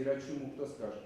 Іра, чому хто скаже?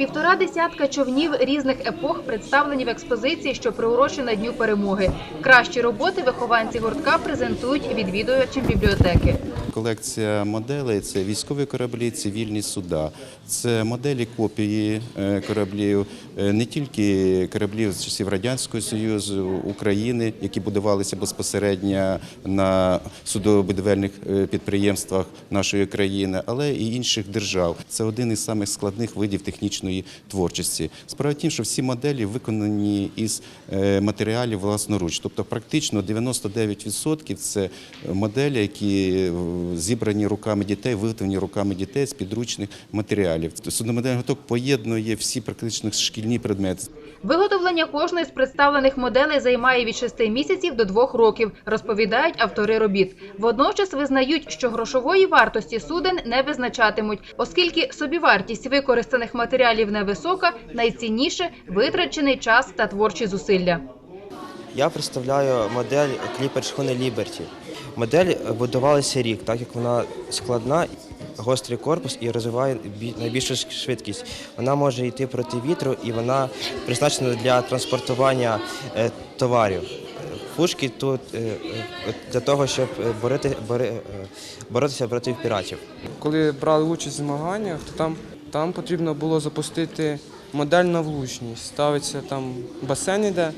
Півтора десятка човнів різних епох представлені в експозиції, що приурочена Дню перемоги. Кращі роботи вихованці гуртка презентують відвідувачам бібліотеки. Колекція моделей це військові кораблі, цивільні суда. Це моделі копії е, кораблів, е, не тільки кораблів з часів Радянського Союзу, України, які будувалися безпосередньо на судовибудівельних е, підприємствах нашої країни, але і інших держав. Це один із самих складних видів технічної творчості. Справа в що всі моделі виконані із е, матеріалів власноруч, тобто практично 99% це моделі, які е, зібрані руками дітей, виготовлені руками дітей з підручних матеріалів. Судномодельний гурток поєднує всі практично шкільні предмети. Виготовлення кожної з представлених моделей займає від 6 місяців до 2 років, розповідають автори робіт. Водночас визнають, що грошової вартості суден не визначатимуть, оскільки собівартість використаних матеріалів невисока, найцінніше витрачений час та творчі зусилля. Я представляю модель кліпер шхуни Ліберті. Модель будувалася рік, так як вона складна, гострий корпус і розвиває найбільшу швидкість. Вона може йти проти вітру і вона призначена для транспортування е, товарів. Фушки тут е, е, для того, щоб борити, бори- боротися проти піратів. Коли брали участь в змаганнях, то там, там потрібно було запустити модель на влучність. Ставиться там басейн іде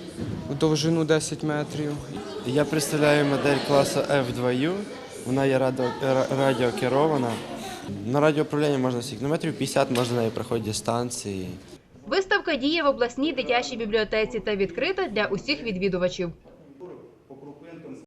у довжину 10 метрів. Я представляю модель класу F2U. Вона є радіо, радіокерована. На радіоуправлінні можна метрів 50 можна нею проходити дистанції. Виставка діє в обласній дитячій бібліотеці та відкрита для усіх відвідувачів.